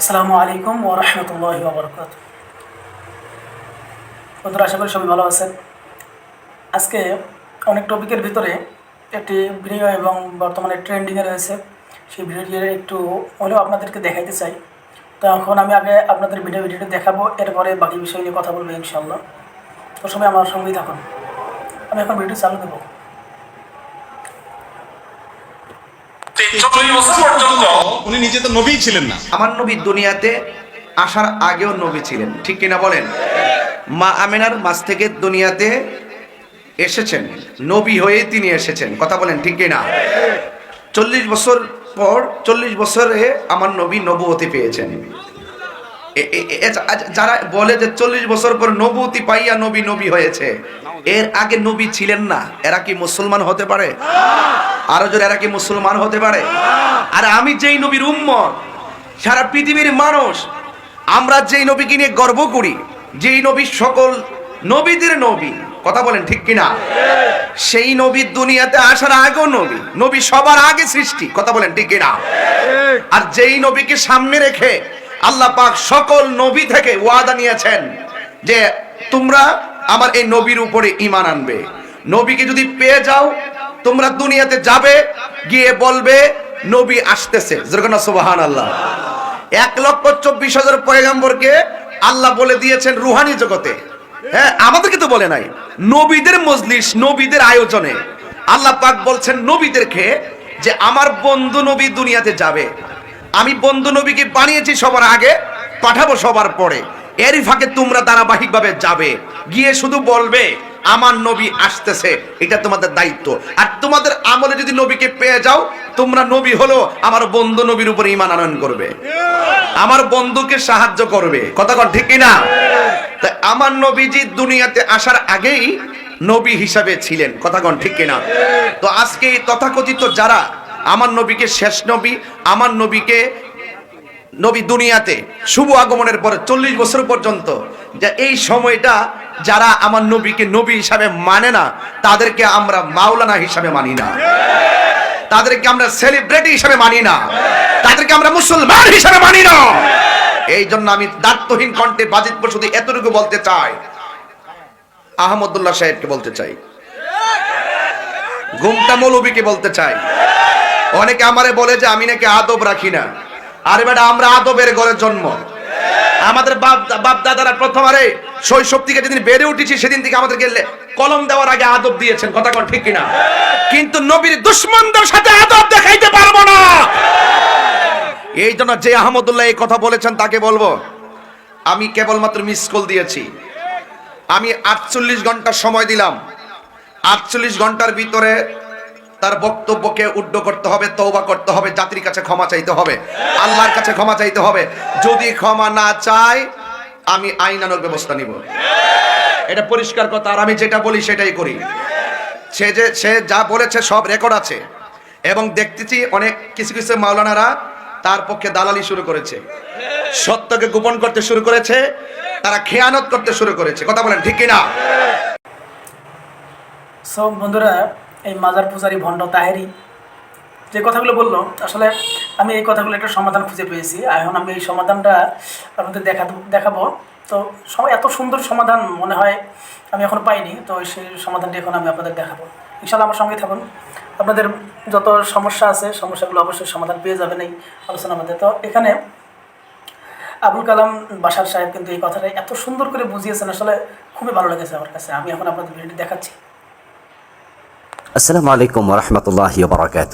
আসসালামু আলাইকুম ও রহমতুল্লাহ বরকাত বন্ধুরা, আশা করি সবাই ভালো আছেন। আজকে অনেক টপিকের ভিতরে একটি ভিডিও এবং বর্তমানে ট্রেন্ডিংয়ে রয়েছে। সেই ভিডিওটি একটু হলেও আপনাদেরকে দেখাইতে চাই। তো এখন আমি আগে আপনাদের ভিডিও ভিডিওটি দেখাবো, এরপরে বাকি বিষয় নিয়ে কথা বলব ইনশাল্লাহ তো সবাই আমার সঙ্গেই থাকুন। আমি এখন ভিডিও চালু দেবো চল্লিশ বছর পর্যন্ত উনি নিজে তো নবী ছিলেন না। আমার নবী দুনিয়াতে আসার আগেও নবী ছিলেন। ঠিক কিনা বলেন? মা আমেনার মাছ থেকে দুনিয়াতে এসেছেন। নবী হয়ে তিনি এসেছেন। কথা বলেন ঠিক কিনা? চল্লিশ বছর পর চল্লিশ বছরে আমার নবী নবুয়তি পেয়েছেন। এ- আজ- যারা বলে যে চল্লিশ বছর পর নবুতি পাইয়া নবী নবী হয়েছে এর আগে নবী ছিলেন না, এরা কি মুসলমান হতে পারে? আরও জোরে, এরা কি মুসলমান হতে পারে? আর আমি যেই নবীর উম্মত, সারা পৃথিবীর মানুষ, আমরা যেই নবীকে নিয়ে গর্ব করি, যেই নবী সকল নবীদের নবী, কথা বলেন ঠিক কিনা? সেই নবী দুনিয়াতে আসার আগেও নবী নবী সবার আগে সৃষ্টি, কথা বলেন ঠিক কিনা? আর যেই নবীকে সামনে রেখে আল্লাহ পাক সকল নবী থেকে ওয়াদা নিয়েছেন যে তোমরা আমার এই নবীর উপরে ঈমান আনবে। নবীকে যদি পেয়ে যাও, তোমরা দুনিয়াতে যাবে, গিয়ে বলবে, নবী আসতেছে। যেরকম সুবাহান আল্লাহ এক লক্ষ চব্বিশ হাজার পয়গাম্বরকে আল্লাহ বলে দিয়েছেন রুহানি জগতে। হ্যাঁ আমাদেরকে তো বলে নাই। নবীদের মজলিস, নবীদের আয়োজনে। আল্লাহ পাক বলছেন নবীদেরকে যে আমার বন্ধু নবী দুনিয়াতে যাবে। আমি বন্ধু নবীকে বানিয়েছি সবার আগে, পাঠাবো সবার পরে। এরই ফাঁকে তোমরা ধারাবাহিকভাবে যাবে। গিয়ে শুধু বলবে, আমার নবী আসতেছে। এটা তোমাদের দায়িত্ব। আর তোমাদের আমলে যদি নবীকে পেয়ে যাও, তোমরা নবী হলো আমার বন্ধু নবীর উপরে ইমান আনয়ন করবে। আমার বন্ধুকে সাহায্য করবে। কথা কন ঠিক না তাই আমার নবীজি দুনিয়াতে আসার আগেই নবী হিসাবে ছিলেন। কথা কন ঠিক কিনা? তো আজকে তথাকথিত যারা, আমার নবীকে শেষ নবী, আমার নবীকে নবী দুনিয়াতে শুভ আগমনের পরে চল্লিশ বছর পর্যন্ত যে এই সময়টা যারা আমার নবীকে নবী হিসাবে মানে না, তাদেরকে আমরা মাওলানা হিসাবে মানি না। তাদেরকে আমরা সেলিব্রিটি হিসাবে মানি না। তাদেরকে আমরা মুসলমান হিসাবে মানি না। এই জন্য আমি দায়িত্বহীন কণ্ঠে বাজিতপুর শুধু এতটুকু বলতে চাই। আহমদুল্লাহ সাহেবকে বলতে চাই। ঘুমটা মৌলবীকে বলতে চাই। অনেকে আমারে বলে যে আমি নাকি আদব রাখি না। আরে বেটা, আমরা আদবের ঘরের জন্ম। আমাদের বাপ বাপ দাদারা প্রথমারে শৈশব থেকে যেদিন বেড়ে উঠেছি, সেদিন থেকে আমাদেরকে লে- কলম দেওয়ার আগে আদব দিয়েছেন। কথা কোন ঠিক কিনা? কিন্তু নবীর দুশ্মনদের সাথে আদব দেখাইতে পারব না। এই জন্য যে আহমদুল্লাহ এই কথা বলেছেন, তাকে বলব, আমি কেবলমাত্র মিস কল দিয়েছি। আমি আটচল্লিশ ঘণ্টা সময় দিলাম। আটচল্লিশ ঘণ্টার ভিতরে তার বক্তব্যকে উড্ড করতে হবে তৌবা করতে হবে, জাতির কাছে ক্ষমা চাইতে হবে, আল্লাহর কাছে ক্ষমা চাইতে হবে। যদি ক্ষমা না চায়, আমি আইনানুক ব্যবস্থা নিব। এটা পরিষ্কার কথা, আর আমি যেটা বলি সেটাই করি। সে যে, সে যা বলেছে সব রেকর্ড আছে। এবং দেখতেছি অনেক, কিছু কিছু মাওলানারা তার পক্ষে দালালি শুরু করেছে। সত্যকে গোপন করতে শুরু করেছে, তারা খেয়ানত করতে শুরু করেছে। কথা বলেন, ঠিক কিনা? সো বন্ধুরা এই মাজার পূজারি ভণ্ড তাহেরি যে কথাগুলো বলল, আসলে আমি এই কথাগুলো একটা সমাধান খুঁজে পেয়েছি। এখন আমি এই সমাধানটা আপনাদের দেখা দেখাবো। তো সবাই এত সুন্দর সমাধান মনে হয় আমি এখন পাইনি। তো সেই সমাধানটি এখন আমি আপনাদের দেখাবো। ইনশাল্লাহ আমার সঙ্গে থাকুন। আপনাদের যত সমস্যা আছে, সমস্যাগুলো অবশ্যই সমাধান পেয়ে যাবেন এই আলোচনার মধ্যে। তো এখানে আবুল কালাম বাসার সাহেব কিন্তু এই কথাটা এত সুন্দর করে বুঝিয়েছেন, আসলে খুবই ভালো লেগেছে আমার কাছে। আমি এখন আপনাদের ভিডিওটি দেখাচ্ছি। আসসালামু আলাইকুম রহমতুল্লাহ বারাকাত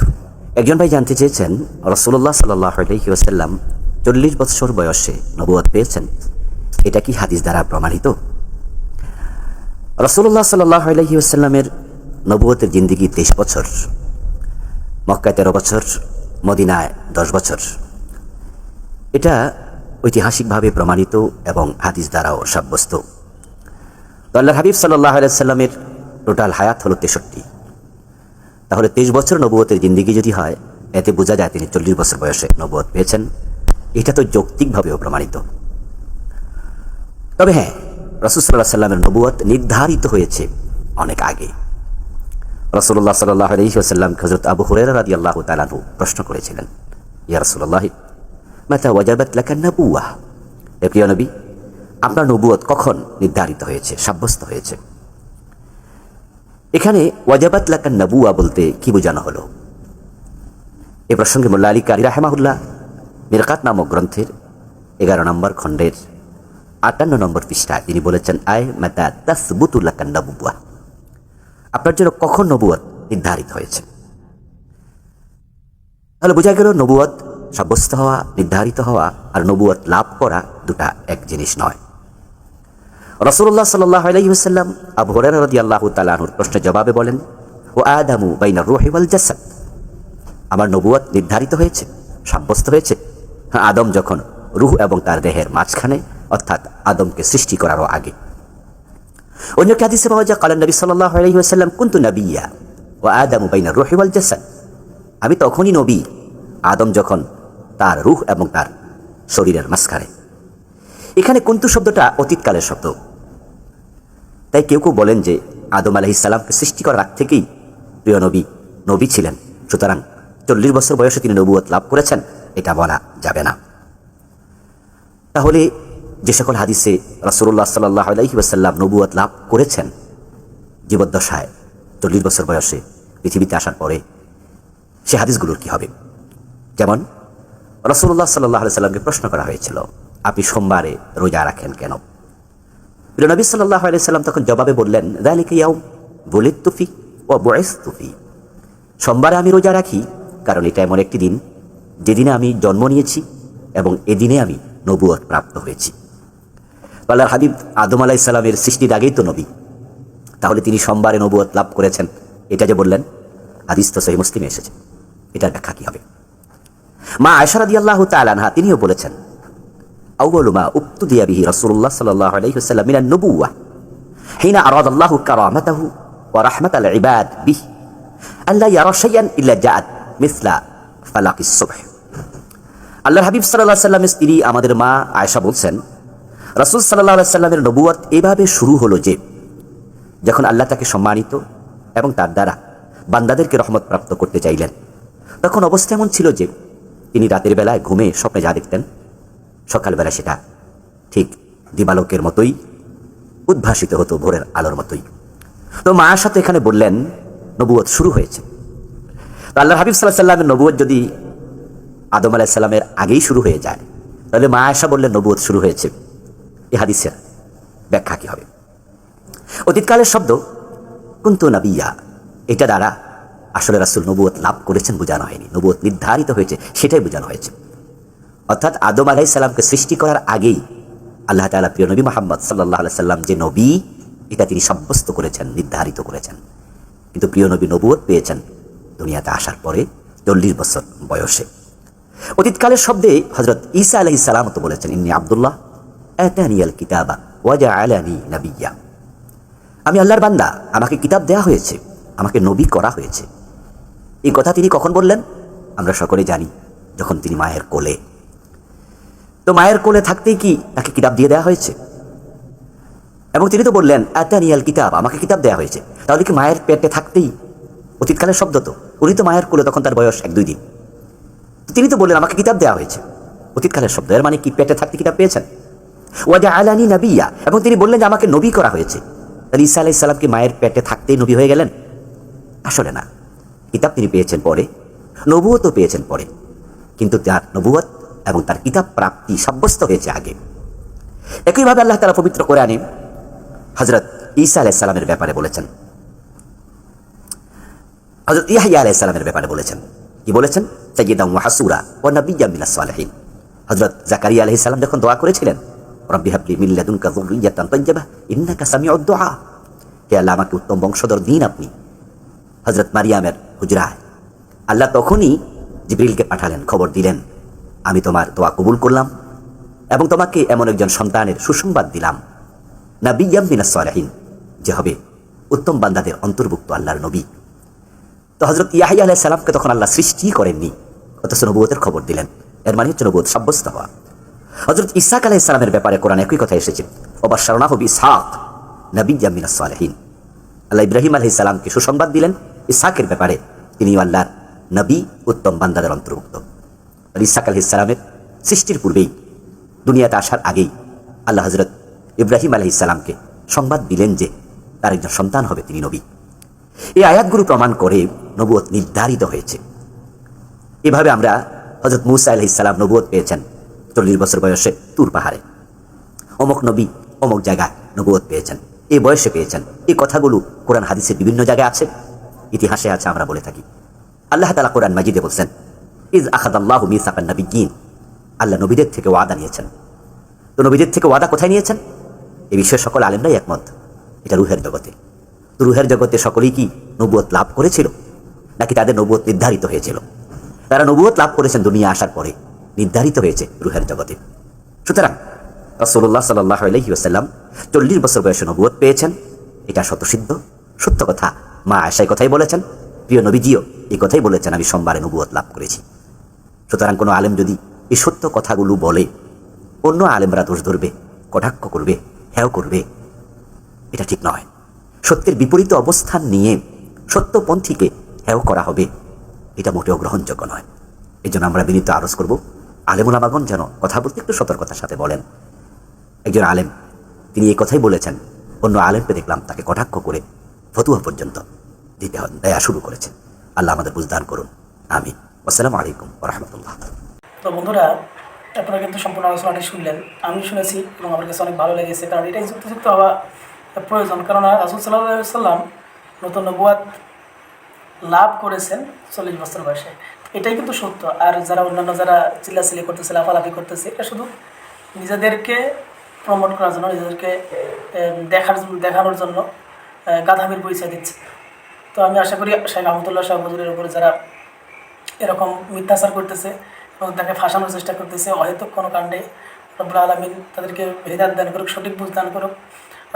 একজন ভাই জানতে চেয়েছেন রসুল্লাহ সাল্লাহ আলহি চল্লিশ বৎসর বয়সে নবুয়াদ পেয়েছেন। এটা কি হাদিস দ্বারা প্রমাণিত? রসুল্লাহ সাল্লাহ আলহি নবুয়তের জিন্দিগি তেইশ বছর, মক্কায় তেরো বছর, মদিনায় দশ বছর। এটা ঐতিহাসিকভাবে প্রমাণিত এবং হাদিস দ্বারাও সাব্যস্ত। তো আল্লাহ হাবিব সাল্লাহ আলাইসাল্লামের টোটাল হায়াত হলো তেষট্টি। তাহলে তেইশ বছর নবুয়তের জিন্দিগি যদি হয়, এতে বোঝা যায় তিনি চল্লিশ বছর বয়সে নবুয়ত পেয়েছেন। এটা তো যৌক্তিকভাবেও প্রমাণিত। তবে হ্যাঁ রসুসাল্লাহ সাল্লামের নবুয়ত নির্ধারিত হয়েছে অনেক আগে। রসুল্লাহ সাল্লাহ হজরত আবু হুরেরা রাদি আল্লাহ তালাহু প্রশ্ন করেছিলেন, ইয়া রসুল্লাহ আপনার নবুয়ত কখন নির্ধারিত হয়েছে, সাব্যস্ত হয়েছে? এখানে ওয়াজাবাত লাকা নাবুয়া বলতে কি বোঝানো হলো? এ প্রসঙ্গে মোল্লা আলী কারি রাহেমাহুল্লাহ মিরকাত নামক গ্রন্থের এগারো নম্বর খণ্ডের আটান্ন নম্বর পৃষ্ঠায় তিনি বলেছেন, আয় মাতা তাসবুতুল্লাহ কান্নাবুয়া আপনার জন্য কখন নবুয়ত নির্ধারিত হয়েছে? তাহলে বোঝা গেল নবুয়ত সাব্যস্ত হওয়া, নির্ধারিত হওয়া আর নবুয়ত লাভ করা দুটা এক জিনিস নয়। রসুল্লাহ সাল্লাহ আলাইসাল্লাম আবু হরের রদি আল্লাহ তালাহুর প্রশ্নের জবাবে বলেন ও আদামু বাইনা রোহিওয়াল জাসাদ। আমার নবুয়ত নির্ধারিত হয়েছে, সাব্যস্ত হয়েছে। হ্যাঁ আদম যখন রুহ এবং তার দেহের মাঝখানে, অর্থাৎ আদমকে সৃষ্টি করারও আগে। অন্য কাদিসে পাওয়া যায়, কালান নবী সাল্লাহ আলহিহাসাল্লাম কুন্তু নবিয়া? ও আদামু বাইনা রহিওয়াল জাসাদ। আমি তখনই নবী। আদম যখন তার রুহ এবং তার শরীরের মাঝখানে। এখানে কুন্তু শব্দটা অতীতকালের শব্দ। তাই কেউ কেউ বলেন যে আদম আলহিসাল্লামকে সৃষ্টি করার আগ থেকেই প্রিয় নবী নবী ছিলেন। সুতরাং চল্লিশ বছর বয়সে তিনি নবুয়ত লাভ করেছেন, এটা বলা যাবে না। তাহলে যে সকল হাদিসে রাসুল্লাহ সাল্লাহ আলাইহি ওয়াসাল্লাম নবুয়ত লাভ করেছেন, জীবদ্দশায় চল্লিশ বছর বয়সে পৃথিবীতে আসার পরে সে হাদিসগুলোর কি হবে? যেমন রসুল্লাহ সাল্লাহ সাল্লামকে প্রশ্ন করা হয়েছিল, আপনি সোমবারে রোজা রাখেন কেন? প্রিয় নবী সাল্লাহ সাল্লাম তখন জবাবে বললেন দালিকে ইয়াও বলিত তুফি ও বয়স তুফি সোমবারে আমি রোজা রাখি, কারণ এটা এমন একটি দিন যেদিনে আমি জন্ম নিয়েছি এবং এদিনে আমি নবুয়ত প্রাপ্ত হয়েছি। আল্লাহর হাবিব আদম আলাহ ইসলামের সৃষ্টির আগেই তো নবী। তাহলে তিনি সোমবারে নবুয়ত লাভ করেছেন। এটা যে বললেন আদিস তো সহি মুসলিমে এসেছে। এটার ব্যাখ্যা কি হবে? মা আয়সারাদি আল্লাহ তালানহা তিনিও বলেছেন আউ্বলুমা উপ্তু দিয়া বিহি রসুল্লাহ সাল্লাহ আলহিহসাল্লাম মিনা নবুয়া হিনা আরাদ আল্লাহ কারামাতাহু ওয়া আল্লাহ ইয়ারা ইল্লা জাআত মিসলা ফালাকিস সুবহ আল্লাহর হাবিব সাল্লাহ সাল্লামের স্ত্রী আমাদের মা আয়েশা বলছেন, রাসুল সাল্লাহ সাল্লামের নবুয়াত এভাবে শুরু হলো যে, যখন আল্লাহ তাকে সম্মানিত এবং তার দ্বারা বান্দাদেরকে রহমত প্রাপ্ত করতে চাইলেন, তখন অবস্থা এমন ছিল যে, তিনি রাতের বেলায় ঘুমে স্বপ্নে যা দেখতেন সকালবেলা সেটা ঠিক দিবালোকের মতোই উদ্ভাসিত হতো ভোরের আলোর মতোই। তো মায়ের সাথে এখানে বললেন, নবুয়ত শুরু হয়েছে। তো আল্লাহ হাবিব সাল্লাহ সাল্লামের নবুয়ত যদি আদম আলাহিসাল্লামের আগেই শুরু হয়ে যায়, তাহলে মা আয়সা বললেন, নবুয়ত শুরু হয়েছে। এ হাদিসের ব্যাখ্যা কি হবে? অতীতকালের শব্দ, কুন্তু নাবিয়া, এটা দ্বারা আসলে রাসুল নবুয়ত লাভ করেছেন বোঝানো হয়নি। নবুয়ত নির্ধারিত হয়েছে, সেটাই বোঝানো হয়েছে। অর্থাৎ আদম আলাহি সাল্লামকে সৃষ্টি করার আগেই আল্লাহ তালা প্রিয় নবী মোহাম্মদ সাল্লাহ সাল্লাম যে নবী, এটা তিনি সাব্যস্ত করেছেন, নির্ধারিত করেছেন। কিন্তু প্রিয় নবী নবুয়ত পেয়েছেন দুনিয়াতে আসার পরে চল্লিশ বছর বয়সে। অতীতকালের শব্দে হজরত ঈসা আলহি সালাম তো বলেছেন, ইন্নি আবদুল্লাহ নাবিয়া। আমি আল্লাহর বান্দা, আমাকে কিতাব দেয়া হয়েছে, আমাকে নবী করা হয়েছে। এই কথা তিনি কখন বললেন? আমরা সকলে জানি, যখন তিনি মায়ের কোলে তো মায়ের কোলে থাকতেই কি তাকে কিতাব দিয়ে দেওয়া হয়েছে? এবং তিনি তো বললেন, আতানিয়াল কিতাব, আমাকে কিতাব দেওয়া হয়েছে। তাহলে কি মায়ের পেটে থাকতেই অতীতকালের শব্দ তো? উনি তো মায়ের কোলে তখন তার বয়স এক দুই দিন। তিনি তো বললেন, আমাকে কিতাব দেওয়া হয়েছে। অতীতকালের শব্দ, এর মানে কি পেটে থাকতে কিতাব পেয়েছেন? ওয়াজা আলানি নাবিয়া, এবং তিনি বললেন যে আমাকে নবী করা হয়েছে। তাহলে ঈসা আলাহ ইসলামকে মায়ের পেটে থাকতেই নবী হয়ে গেলেন? আসলে না। কিতাব তিনি পেয়েছেন পরে নবুয়তও পেয়েছেন পরে। কিন্তু তার নবুয়ত এবং তার কিতাব প্রাপ্তি সাব্যস্ত হয়েছে আগে। একইভাবে আল্লাহ তারা পবিত্র করে আনে হজরত ঈসা আলাইসাল্লামের ব্যাপারে বলেছেন। হজরত ইয়াহিয়া আলাইসাল্লামের ব্যাপারে বলেছেন। কি বলেছেন? ও হজরত জাকারিয়া যখন দোয়া করেছিলেন আল্লাহ, আমাকে উত্তম বংশধর দিন আপনি। হজরত মারিয়ামের হুজরায়। আল্লাহ তখনই জিবরিলকে পাঠালেন, খবর দিলেন। আমি তোমার দোয়া কবুল করলাম এবং তোমাকে এমন একজন সন্তানের সুসংবাদ দিলাম। না বিজ্ঞাম মিনাস সালেহিন, যে হবে উত্তম বান্দাদের অন্তর্ভুক্ত আল্লাহর নবী। তো হজরত ইয়াহিয়া আলাহ সালামকে তখন আল্লাহ সৃষ্টি করেননি, অথচ নবুয়তের খবর দিলেন। এর মানে হচ্ছে নবুয়ত সাব্যস্ত হওয়া। হজরত ইসাক আলাহ ইসলামের ব্যাপারে কোরআন একই কথা এসেছে। অবার সারণা হবি ইসহাক নবী জামিনা সালেহীন। আল্লাহ ইব্রাহিম আলহ ইসলামকে সুসংবাদ দিলেন ইসাকের ব্যাপারে। তিনি আল্লাহর নবী, উত্তম বান্দাদের অন্তর্ভুক্ত। ইসাক আলহ ইসলামের সৃষ্টির পূর্বেই, দুনিয়াতে আসার আগেই আল্লাহ হজরত ইব্রাহিম আলহ ইসালামকে সংবাদ দিলেন যে তার একজন সন্তান হবে তিনি নবী। এই আয়াতগুলো প্রমাণ করে নবুয়ত নির্ধারিত হয়েছে। এভাবে আমরা হজরত মুসা আলহ ইসালাম নবুয়ত পেয়েছেন চল্লিশ বছর বয়সে তুর পাহাড়ে। অমক নবী অমক জায়গায় নবুয়ত পেয়েছেন এই বয়সে পেয়েছেন। এই কথাগুলো কোরআন হাদিসের বিভিন্ন জায়গায় আছে, ইতিহাসে আছে আমরা বলে থাকি। আল্লাহ তালা কোরআন মাজিদে বলছেন ইজ আখাদ আল্লাহ মিসাকান নবীন আল্লাহ নবীদের থেকে ওয়াদা নিয়েছেন। তো নবীদের থেকে ওয়াদা কোথায় নিয়েছেন? এ বিষয়ে সকল আলেমরাই একমত। এটা রুহের জগতে। তো রুহের জগতে সকলেই কি নবুয়ত লাভ করেছিল? নাকি তাদের নবুয়ত নির্ধারিত হয়েছিল? তারা নবুয়ত লাভ করেছেন দুনিয়া আসার পরে। নির্ধারিত হয়েছে রুহের জগতে। সুতরাং রসল্লাহ সাল্লাহ আলহি আসাল্লাম চল্লিশ বছর বয়সে নবুয়ত পেয়েছেন। এটা শতসিদ্ধ সত্য কথা। মা আশাই কথাই বলেছেন। প্রিয় নবীজিও এই কথাই বলেছেন, আমি সোমবারে নবুয়ত লাভ করেছি। সুতরাং কোনো আলেম যদি এই সত্য কথাগুলো বলে, অন্য আলেমরা দোষ ধরবে, কটাক্ষ করবে হ্যাও করবে। এটা ঠিক নয়। সত্যের বিপরীত অবস্থান নিয়ে সত্যপন্থীকে হ্যাও করা হবে, এটা মোটেও গ্রহণযোগ্য নয়। এই জন্য আমরা বিনীত আরজ করব আলেমুল আমাগন যেন কথা বলতে একটু সতর্কতার সাথে বলেন। একজন আলেম, তিনি এই কথাই বলেছেন, অন্য আলেমকে দেখলাম তাকে কটাক্ষ করে ফতুয়া পর্যন্ত দিতে দেয়া শুরু করেছেন আল্লাহ আমাদের বুঝদান করুন। আমি আসসালামু আলাইকুম রহমতুল্লাহ। তো বন্ধুরা, আপনারা কিন্তু সম্পূর্ণ আলোচনাটি শুনলেন। আমি শুনেছি এবং আমার কাছে অনেক ভালো লেগেছে, কারণ এটাই যুক্তিযুক্ত হওয়া প্রয়োজন। কারণ রাসুল সাল্লাহ সাল্লাম নতুন নবুয়াদ লাভ করেছেন চল্লিশ বছর বয়সে। এটাই কিন্তু সত্য। আর যারা অন্যান্য যারা চিল্লাচিল্লি করতেছে, লাফালাফি করতেছে, এটা শুধু নিজেদেরকে প্রমোট করার জন্য, নিজেদেরকে দেখার দেখানোর জন্য গাধামির পরিচয় দিচ্ছে। তো আমি আশা করি শেখ আহমদুল্লাহ শাহ হুজুরের উপরে যারা এরকম মিথ্যাচার করতেছে এবং তাকে ফাঁসানোর চেষ্টা করতেছে, অহেতুক কোনো কাণ্ডে। রব্বুল আলমিন তাদেরকে হৃদায়ত দান করুক, সঠিক বুঝ দান করুক।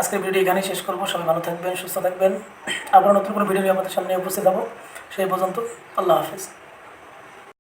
আজকের ভিডিও এখানেই শেষ করব। সবাই ভালো থাকবেন, সুস্থ থাকবেন। আবার নতুন কোনো ভিডিও আমাদের সামনে উপস্থিত হব। সেই পর্যন্ত আল্লাহ হাফিজ।